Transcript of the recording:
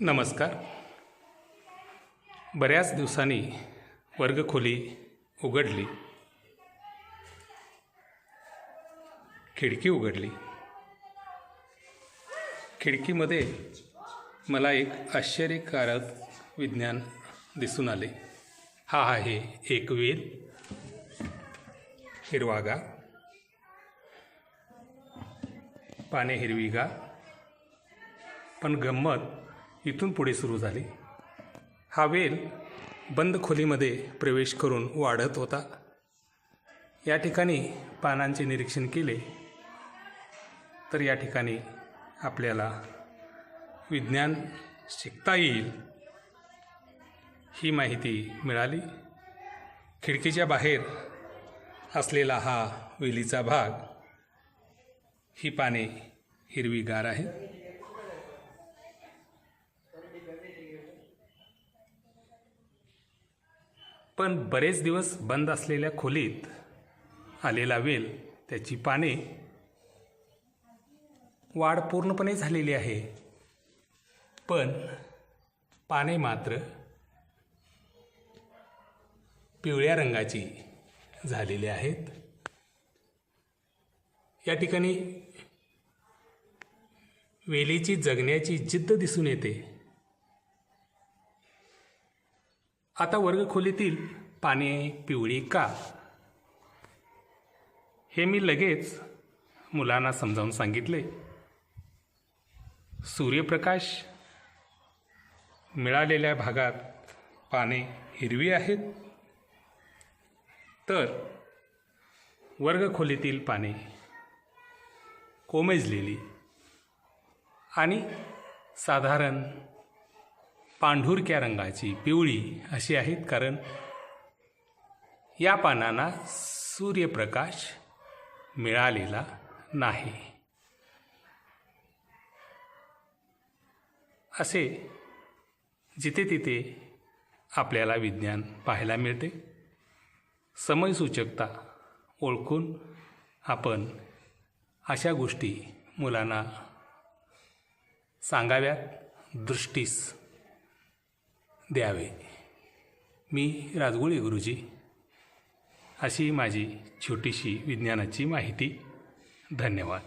नमस्कार. बऱ्याच दिवसांनी वर्गखोली उघडली. खिडकी उघडली. खिडकीमध्ये मला एक आश्चर्यकारक विज्ञान दिसून आले. हा आहे एक वेल. हिरवागा. पाने हिरवीगा. पण गंमत इथून पुढे सुरू झाली. हा वेल बंद खोलीमध्ये प्रवेश करून वाढत होता. या ठिकाणी पानांचे निरीक्षण केले तर या ठिकाणी आपल्याला विज्ञान शिकता येईल ही माहिती मिळाली. खिडकीच्या बाहेर असलेला हा वेलीचा भाग ही पाने हिरवीगार आहेत. पण बरेच दिवस बंद असलेल्या खोलीत आलेला वेल त्याची पाने वाढ पूर्णपणे झालेली आहे. पण पाने मात्र पिवळ्या रंगाची झालेली आहेत. या ठिकाणी वेलीची जगण्याची जिद्द दिसून येते. आता वर्गखोलीतील पाने पिवळी का? हे मी लगेच मुलांना समजावून सांगितले. सूर्यप्रकाश मिळालेल्या भागात पाने हिरवी आहेत. तर वर्गखोलीतील पाने कोमेजलेली आणि साधारण पांढुरक्या रंगाची पिवळी अशी आहेत कारण या पानांना सूर्यप्रकाश मिळालेला नाही. असे जिथे तिथे आपल्याला विज्ञान पाहायला मिळते. समयसूचकता ओळखून आपण अशा गोष्टी मुलांना सांगाव्यात. दृष्टीस द्यावे. मी राजगुळे गुरुजी. अशी माझी छोटीशी विज्ञानाची माहिती. धन्यवाद.